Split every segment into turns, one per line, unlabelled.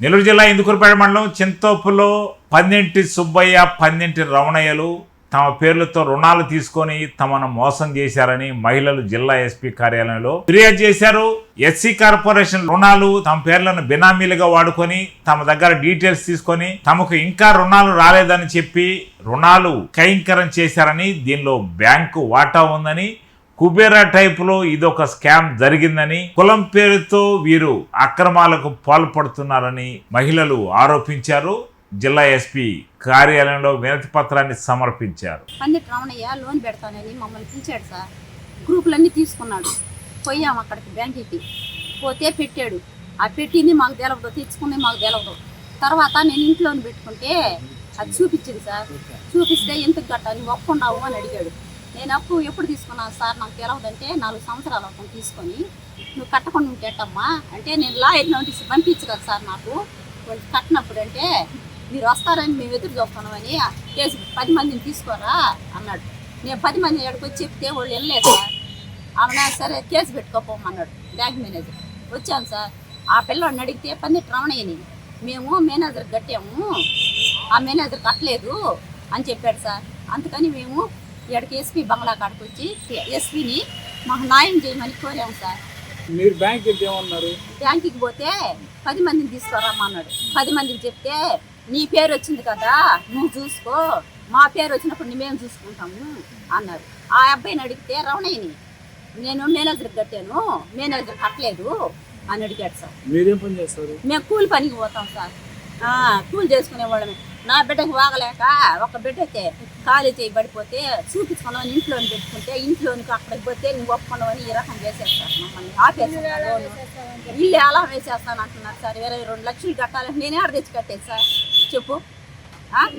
నెల్లూరు జిల్లా ఇందుకూరుపేట మండలం చింతోపులో పన్నెంటి సుబ్బయ్య పన్నెంటి రమణయ్యలు తమ పేర్లతో రుణాలు తీసుకొని తమను మోసం చేశారని మహిళలు జిల్లా ఎస్పీ కార్యాలయంలో ఫిర్యాదు చేశారు. ఎస్సీ కార్పొరేషన్ రుణాలు తమ పేర్లను బినామీలుగా వాడుకొని తమ దగ్గర డీటెయిల్స్ తీసుకొని తమకు ఇంకా రుణాలు రాలేదని చెప్పి రుణాలు కైంకరం చేశారని దీనిలో బ్యాంకు వాటా ఉందని కుబేరా టైపులో ఇదొక స్కామ్ జరిగిందని కులం పేరుతో వీరు అక్రమాలకు పాల్పడుతున్నారని మహిళలు ఆరోపించారు. జిల్లా ఎస్పీ కార్యాలయంలో వినతి పత్రాన్ని సమర్పించారు.
పందిట్ రమణయ్య లోన్ పెడతానని మమ్మల్ని పిలిచాడు సార్. గ్రూపులన్నీ తీసుకున్నాడు. పోయాం అక్కడికి బ్యాంకుకి. పోతే పెట్టాడు. ఆ పెట్టింది మాకు తెలవదు తెచ్చుకుంది మాకు తెలవదు. తర్వాత నేను ఇంట్లోని పెట్టుకుంటే అది చూపించింది సార్. చూపిస్తే ఎందుకు కట్టాలి ఒప్పుకున్నావు అని అడిగాడు. నేను అప్పు ఎప్పుడు తీసుకున్నాను సార్? నాకు తెలవదంటే నాలుగు సంవత్సరాలు అప్పు తీసుకొని. నువ్వు కట్టకుండా ఉంటేటమ్మా అంటే నేను లాయర్ నోటీస్ పంపించు కదా సార్ నాకు. కొంచెం కట్టినప్పుడు అంటే మీరు వస్తారని మేము ఎదురు చూస్తున్నామని కేసు పది మందిని తీసుకోరా అన్నాడు. నేను పది మంది ఎక్కడికి వచ్చి చెప్తే వాళ్ళు వెళ్ళలేదు సార్. ఆమె సరే కేసు పెట్టుకోపోమన్నాడు బ్యాంక్ మేనేజర్. వచ్చాను సార్. ఆ పిల్లవాడిని అడిగితే పని రమణయ్యని మేము మేనేజర్ కట్టాము. ఆ మేనేజర్ కట్టలేదు అని చెప్పాడు సార్. అందుకని మేము ఇక్కడికి ఎస్పీ బంగ్లా కాడికి వచ్చి ఎస్పీని మాకు న్యాయం చేయమని కోరాము సార్.
మీరు బ్యాంక్ ఏమన్నారు?
బ్యాంకుకి పోతే పది మందిని తీసుకురమ్మన్నాడు పది మందికి చెప్తే నీ పేరు వచ్చింది కదా నువ్వు చూసుకో. మా పేరు వచ్చినప్పుడు మేము చూసుకుంటాము అన్నారు. ఆ అబ్బాయిని అడిగితే రమణయ్యని నేను మేనేజర్ కట్టాను మేనేజర్ కట్టలేదు అని అడిగాడు సార్.
మీరేం పని చేస్తారు?
మేము కూలి పనికి పోతాం సార్. కూలి చేసుకునేవాళ్ళమే నా బిడ్డకు వాగలేక ఒక బిడ్డ అయితే ఖాళీ చేయి పడిపోతే చూపించుకున్నామని ఇంట్లోని పెట్టుకుంటే ఇంట్లోనికి అక్కడికి పోతే నువ్వు ఒప్పుకున్నావని ఈ రకం చేసేస్తారు. మమ్మల్ని ఆపేస్తున్నారు. ఇల్లు ఎలా వేసేస్తాను అంటున్నారు సార్. ఇరవై రెండు లక్షలు కట్టాలని నేనే ఆడ తెచ్చి కట్టేది సార్. చెప్పు.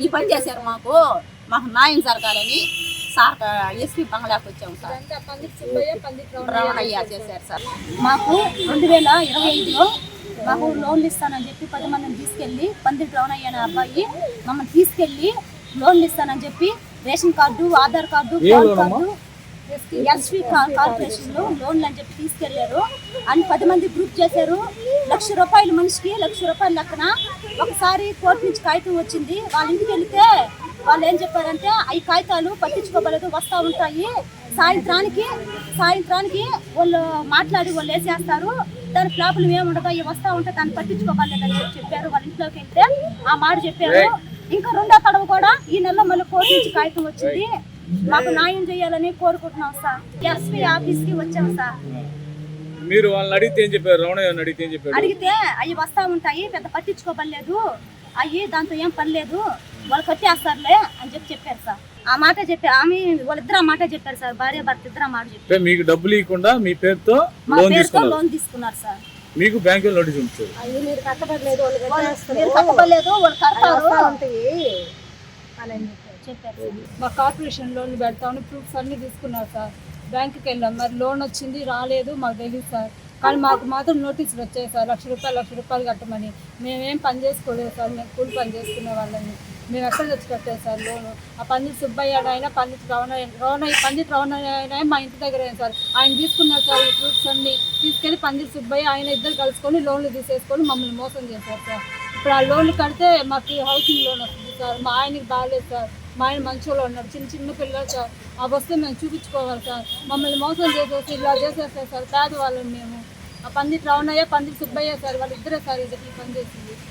ఈ పని చేశారు మాకు. మాకు న్యాయం జరగాలని సార్ ఎస్పీ బంగ్లాకి వచ్చాము సార్. రమణయ్య చేశారు సార్.
మాకు రెండు వేల ఇరవై ఐదులో మాకు లోన్లు ఇస్తానని చెప్పి పది మందిని తీసుకెళ్ళి పందిరి రమణయ్య అనే అబ్బాయి. మమ్మల్ని తీసుకెళ్ళి లోన్లు ఇస్తానని చెప్పి ration card Aadhaar card PAN? Card S V కార్పొరేషన్లో లోన్లు అని చెప్పి తీసుకెళ్ళారు అని పది మంది గ్రూప్ చేశారు. లక్ష రూపాయలు మనిషికి లక్ష రూపాయల లెక్కన ఒకసారి కోర్టు నుంచి కాగితం వచ్చింది. వాళ్ళ ఇంటికి వెళితే వాళ్ళు ఏం చెప్పారంటే ఈ కాగితాలు పట్టించుకోగలదు వస్తూ ఉంటాయి. సాయంత్రానికి సాయంత్రానికి వాళ్ళు మాట్లాడి వాళ్ళు వేసేస్తారు దాని ప్రాబ్లం ఏముండదు అవి వస్తూ ఉంటే దాన్ని పట్టించుకోగలదని చెప్పి చెప్పారు. వాళ్ళ ఇంట్లోకి వెళ్తే ఆ మాట చెప్పారు. ఇంకా రెండో తడవ కూడా ఈ నెలలో మళ్ళీ కోర్టు నుంచి కాగితం వచ్చింది. మాకు న్యాయం చేయాలని కోరుకుంటున్నాం సార్. ఎస్పీ ఆఫీస్కి వచ్చాం సార్.
మీరు వాళ్ళని అడిగితే ఏం చెప్పారు? రమణయ్య అడిగితే ఏం చెప్పారు?
అడిగితే అవి వస్తా ఉంటాయి పెద్ద పట్టించుకోబడలేదు. అవి దాంతో ఏం పని లేదు. వాళ్ళు కట్టేస్తారులే అని చెప్పి చెప్పారు సార్. ఆ మాట చెప్పారు ఆమె వాళ్ళిద్దరు ఆ మాట చెప్పారు సార్ భార్య భర్త ఇద్దరు ఆ మాట చెప్పారు.
అంటే మీకు డబ్బులు ఇవ్వకుండా మీ పేరుతో
మా
లోన్
పేరుతో
తీసుకున్నారు.
లోన్ తీసుకున్నారు సార్.
మీకు బ్యాంకులో నోటీస్ ఉంచారు
మీరు కట్టబడలేదు మీరు కట్టబడలేదు వాళ్ళు కడతారు. చెప్పారు
మా కార్పొరేషన్ లోన్ పెడతామని ప్రూఫ్స్ అన్ని తీసుకున్నారు సార్. బ్యాంకుకి వెళ్ళాం. మరి లోన్ వచ్చింది రాలేదు మాకు తెలియదు సార్. కానీ మాకు మాత్రం నోటీసులు వచ్చాయి సార్. లక్ష రూపాయలు లక్ష రూపాయలు కట్టమని. మేమేం పని చేసుకోలేదు సార్. మేము కూలి పని చేసుకునే వాళ్ళని మేము ఎక్కడ తెచ్చి కట్టాము సార్ లోను. ఆ పండిత్ సుబ్బయ్య ఆయన పండిత్ రవణ రవణ పండిత్ రవణ అయినా మా ఇంటి దగ్గర సార్. ఆయన తీసుకున్నారు సార్ ఈ ప్రూఫ్స్ అన్ని. తీసుకెళ్ళి పండిత్ సుబ్బయ్య ఆయన ఇద్దరు కలుసుకొని లోన్లు తీసేసుకొని మమ్మల్ని మోసం చేశారు సార్. ఇప్పుడు ఆ లోన్లు కడితే మాకు హౌసింగ్ లోన్ వస్తుంది సార్. మా ఆయనకి బాగాలేదు సార్. మా ఆయన మంచోళ్ళు ఉన్నారు చిన్న చిన్న పిల్లలు సార్. ఆ వస్తే మేము చూపించుకోవాలి సార్. మమ్మల్ని మోసం చేసేసి ఇలా చేసేస్తారు సార్ పేదవాళ్ళం మేము. ఆ పందిట్ రవణయ్య పందిట్ సుబ్బయ్య సార్ వాళ్ళిద్దరే సార్ ఇది పని చేసింది.